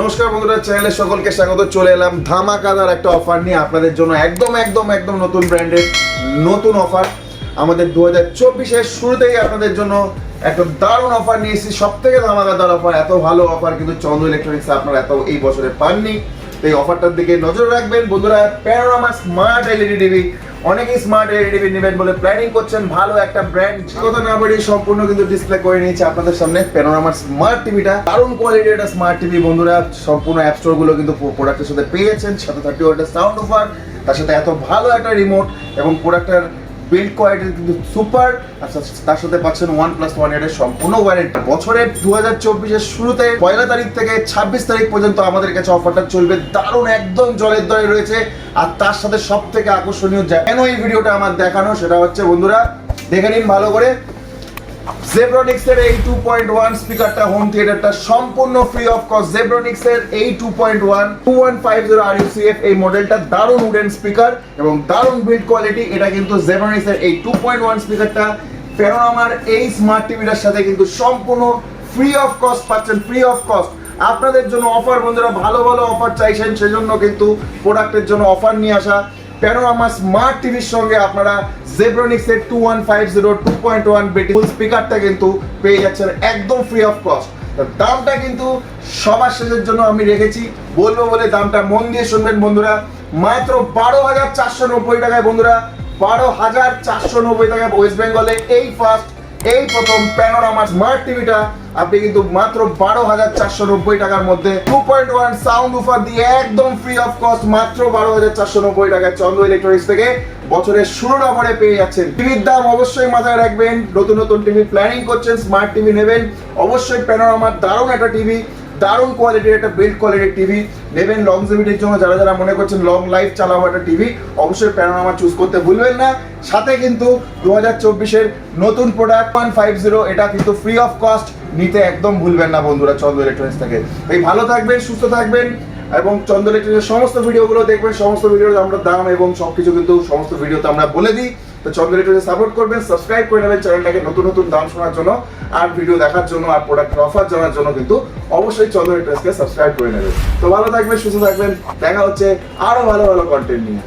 নমস্কার বন্ধুরা চ্যানেলে সকলকে স্বাগত। চলে এলাম ধামাকাদার একটা অফার নিয়ে আপনাদের জন্য একদম একদম একদম নতুন ব্র্যান্ডের নতুন অফার আমাদের দু হাজার চব্বিশের শুরুতেই আপনাদের জন্য একটা দারুণ অফার নিয়ে এসেছি। সব থেকে ধামাকাদার অফার এত ভালো অফার কিন্তু চন্দ্র ইলেকট্রনিক্স আপনারা এত এই বছরে পাননি। এই অফারটার দিকে নজর রাখবেন। বন্ধুরা প্যানোরামা স্মার্ট এলইডি টিভি অনেকেই স্মার্ট এলইডি টিভি নেবেন বলে প্ল্যানিং করছেন। ভালো একটা ব্র্যান্ড কথা না বাড়িয়ে সম্পূর্ণ কিন্তু ডিসপ্লে করে নিয়েছে আপনাদের সামনে প্যানোরামার স্মার্ট টিভিটা দারুণ কোয়ালিটির একটা স্মার্ট টিভি বন্ধুরা। সম্পূর্ণ অ্যাপ স্টোরগুলো কিন্তু প্রোডাক্টের সাথে পেয়েছেন। সাথে থার্টি ওয়াটের সাউন্ড অফার তার সাথে এত ভালো একটা রিমোট এবং প্রোডাক্টের বিল্ড কোয়ালিটি কিন্তু সুপার তার- সাথে পাচ্ছেন ওয়ান প্লাস ওয়ানের সম্পূর্ণ ওয়ারেন্টি বছরের দু হাজার চব্বিশের শুরুতে পয়লা তারিখ থেকে ছাব্বিশ তারিখ পর্যন্ত আমাদের কাছে অফারটা চলবে। দারুণ, একদম জলের দরে রয়েছে। আর তার সাথে সব থেকে আকর্ষণীয় কেন এই ভিডিওটা আমার দেখানো? সেটা হচ্ছে বন্ধুরা, দেখে নিন ভালো করে। জেব্রনিক্স এর এই 2.1 স্পিকারটা হোম থিয়েটারটা সম্পূর্ণ ফ্রি অফ কস্ট জেব্রনিক্স এর এই 2.1 2150 RUCF এই মডেলটা দারুণ উডেন স্পিকার এবং দারুণ বিল্ড কোয়ালিটি এটা কিন্তু জেব্রনিক্স এর এই 2.1 স্পিকারটা ফেরোনামার এই স্মার্ট টিভিটার সাথে কিন্তু সম্পূর্ণ ফ্রি অফ কস্ট পাচ্ছেন ফ্রি অফ কস্ট আপনাদের জন্য অফার বন্ধুরা, ভালো ভালো অফার চাইছেন, সেজন্য কিন্তু প্রোডাক্টের জন্য অফার নিয়ে আসা। প্যানোরামা স্মার্ট টিভির সঙ্গে আপনারা জেব্রনিক্সের two one five zero two point one বেটি স্পিকারটা কিন্তু পেয়ে যাচ্ছেন একদম ফ্রি অফ কস্ট দামটা কিন্তু সবার শেষের জন্য আমি রেখেছি। বলব বলে দামটা মন দিয়ে শুনবেন বন্ধুরা। মাত্র বারো হাজার চারশো নব্বই টাকায় বন্ধুরা, বারো হাজার চারশো নব্বই টাকায় ওয়েস্ট বেঙ্গলে এই ফার্স্ট এই প্রথম প্যানোরামা স্মার্ট টিভিটা আপনি কিন্তু মাত্র বারো হাজার চারশো নব্বই টাকার মধ্যে two point one sound offer দিয়ে একদম ফ্রি অফ কস্ট মাত্র বারো হাজার চারশো নব্বই টাকায় চন্দ্র ইলেকট্রনিক্স থেকে বছরের শুরু অফারে পেয়ে যাচ্ছেন। টিভির দাম অবশ্যই মাথায় রাখবেন। নতুন নতুন টিভি প্ল্যানিং করছেন স্মার্ট টিভি নেবেন। অবশ্যই প্যানোরামার দারুণ একটা টিভি দারুণ কোয়ালিটির একটা বিল্ড কোয়ালিটির টিভি নেবেন লংজিভিটির জন্য। যারা যারা মনে করছেন লং লাইফ চালাবো একটা টিভি অবশ্যই প্যানোরামা চুজ করতে ভুলবেন না। সাথে কিন্তু দু হাজার চব্বিশের নতুন প্রোডাক্ট ওয়ান ফাইভ জিরো এটা কিন্তু ফ্রি অফ কস্ট নিতে একদম ভুলবেন না বন্ধুরা চন্দ্র ইলেকট্রনিক্স থেকে। এই ভালো থাকবেন, সুস্থ থাকবেন এবং চন্দ্র ইলেকট্রনিক্সের সমস্ত ভিডিওগুলো দেখবেন, সমস্ত ভিডিওর আমরা দাম এবং সবকিছু কিন্তু সমস্ত ভিডিওতে আমরা বলে দিই। তো চন্দ্র ইলেকট্রনিক্স সাপোর্ট করবেন সাবস্ক্রাইব করে নেবেন চ্যানেলটাকে নতুন নতুন দাম শোনার জন্য আর ভিডিও দেখার জন্য আর প্রোডাক্টের অফার জানার জন্য কিন্তু অবশ্যই চন্দ্র ইলেকট্রনিক্সকে সাবস্ক্রাইব করে নেবেন। তো ভালো থাকবেন, সুস্থ থাকবেন, দেখা হচ্ছে আরও ভালো ভালো কন্টেন্ট নিয়ে।